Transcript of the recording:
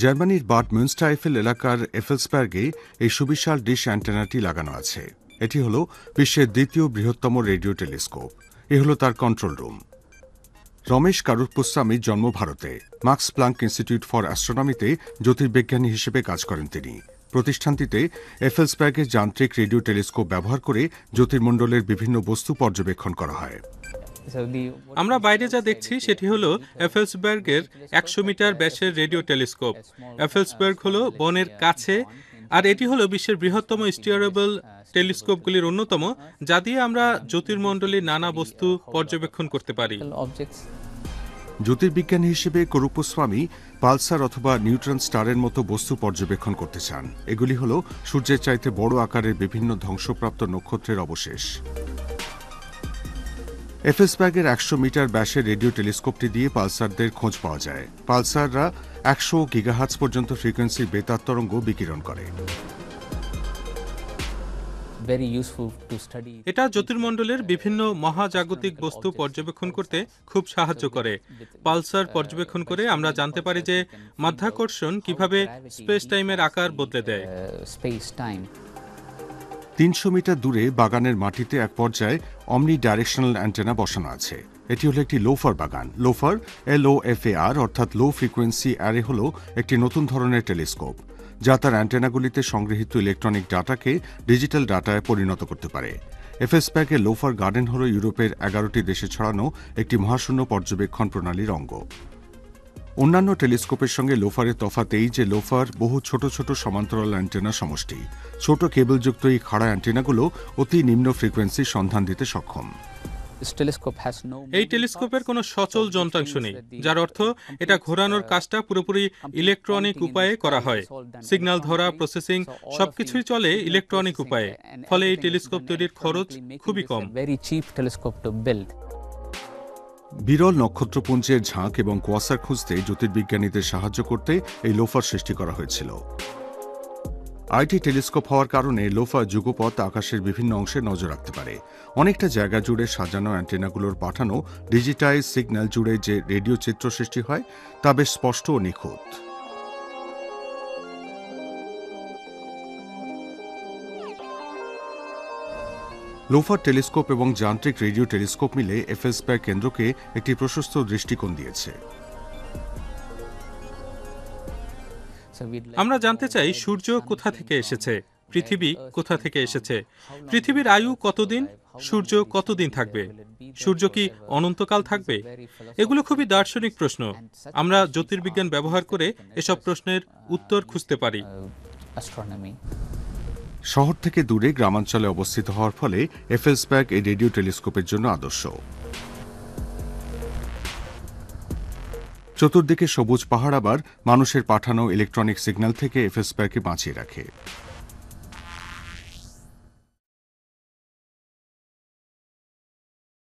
জার্মানির বাড মিউনস্টাইফেল এলাকার এফেলসবার্গে এই সুবিশাল ডিশ অ্যান্টেনাটি লাগানো আছে। এটি হল বিশ্বের দ্বিতীয় বৃহত্তম রেডিও টেলিস্কোপ। এ হল তার কন্ট্রোল রুম। রমেশ কারুপ্পুস্বামীর জন্ম ভারতে। মার্কস প্লাঙ্ক ইনস্টিটিউট ফর অ্যাস্ট্রোনমিতে জ্যোতির্বিজ্ঞানী হিসেবে কাজ করেন তিনি। প্রতিষ্ঠানটিতে এফেলসব্যাগের যান্ত্রিক রেডিও টেলিস্কোপ ব্যবহার করে জ্যোতির্মণ্ডলের বিভিন্ন বস্তু পর্যবেক্ষণ করা হয়। আমরা বাইরে যা দেখছি সেটি হলো এফেলসবার্গের একশো মিটার ব্যাসের রেডিও টেলিস্কোপ। এফেলসবার্গ হলো বনের কাছে আর এটি হলো বিশ্বের বৃহত্তম স্টিয়ারেবল টেলিস্কোপগুলির অন্যতম যা দিয়ে আমরা জ্যোতির্মণ্ডলীর নানা বস্তু পর্যবেক্ষণ করতে পারি। জ্যোতির্বিজ্ঞানী হিসেবে করুপস্বামী পালসার অথবা নিউট্রন স্টারের মতো বস্তু পর্যবেক্ষণ করতে চান। এগুলি হল সূর্যের চাইতে বড় আকারের বিভিন্ন ধ্বংসপ্রাপ্ত নক্ষত্রের অবশেষ। এফএসব্যাগের একশো মিটার ব্যাসের রেডিও টেলিস্কোপটি দিয়ে পালসারদের খোঁজ পাওয়া যায়। পালসাররা একশো গিগাহার্টস পর্যন্ত ফ্রিকোয়েন্সির বেতার তরঙ্গ বিকিরণ করে। এটা জ্যোতির্মণ্ডলের বিভিন্ন মহাজাগতিক বস্তু পর্যবেক্ষণ করতে খুব সাহায্য করে। পালসার পর্যবেক্ষণ করে আমরা জানতে পারি যে মাধ্যাকর্ষণ কীভাবে স্পেস টাইমের আকার বদলে দেয়। তিনশো মিটার দূরে বাগানের মাটিতে এক পর্যায়ে অমনি ডাইরেকশনাল অ্যান্টেনা বসানো আছে। এটি হলো একটি লোফার বাগান। লোফার এল ও এফ এ আর অর্থাৎ লো ফ্রিকোয়েন্সি অ্যারে হল একটি নতুন ধরনের টেলিস্কোপ যা তার অ্যান্টেনাগুলিতে সংগৃহীত ইলেকট্রনিক ডাটাকে ডিজিটাল ডাটায় পরিণত করতে পারে। এফএসপ্যাকের লোফার গার্ডেন হল ইউরোপের এগারোটি দেশে ছড়ানো একটি মহাশূন্য পর্যবেক্ষণ প্রণালীর অঙ্গ। অন্যান্য টেলিস্কোপের সঙ্গে লোফারের তফাৎ এই যে লোফার বহু ছোট ছোট সমান্তরাল অ্যান্টেনা সমষ্টি। ছোট কেবলযুক্ত এই খাড়া অ্যান্টেনাগুলো অতি নিম্ন ফ্রিকোয়েন্সির সন্ধান দিতে সক্ষম। এই টেলিস্কোপের কোনো সচল যন্ত্রাংশ নেই যার অর্থ এটা ঘোরানোর কাজটা পুরোপুরি ইলেকট্রনিক উপায়ে করা হয়। সিগন্যাল ধরা প্রসেসিং সবকিছুই চলে ইলেকট্রনিক উপায়ে। ফলে এই টেলিস্কোপ তৈরির খরচ খুবই কম। বিরল নক্ষত্রপুঞ্জের ঝাঁক এবং কোয়াসার খুঁজতে জ্যোতির্বিজ্ঞানীদের সাহায্য করতে এই লোফার সৃষ্টি করা হয়েছিল। আইটি টেলিস্কোপ হওয়ার কারণে লোফা যুগপথ আকাশের বিভিন্ন অংশে নজর রাখতে পারে। অনেকটা জায়গা জুড়ে সাজানো অ্যান্টেনাগুলোর পাঠানো, ডিজিটাইজ সিগন্যাল জুড়ে যে রেডিও চিত্র সৃষ্টি হয়, তা বেশ স্পষ্ট ও নিখুঁত। লোফার টেলিস্কোপ এবং যান্ত্রিক রেডিও টেলিস্কোপ মিলে এফএসপ্যাক কেন্দ্রকে একটি প্রশস্ত দৃষ্টিকোণ দিয়েছে। আমরা জানতে চাই সূর্য কোথা থেকে এসেছে? পৃথিবী কোথা থেকে এসেছে? পৃথিবীর আয়ু কতদিন? সূর্য কতদিন থাকবে? সূর্য কি অনন্তকাল থাকবে? এগুলো খুবই দার্শনিক প্রশ্ন। আমরা জ্যোতির্বিজ্ঞান ব্যবহার করে এসব প্রশ্নের উত্তর খুঁজতে পারি। শহর থেকে দূরে গ্রামাঞ্চলে অবস্থিত হওয়ার ফলে এফেলসব্যাগ এই রেডিও টেলিস্কোপের জন্য আদর্শ। চতুর্দিকে সবুজ পাহাড় আবার মানুষের পাঠানো ইলেকট্রনিক সিগন্যাল থেকে এফেলসব্যাগকে বাঁচিয়ে রাখে।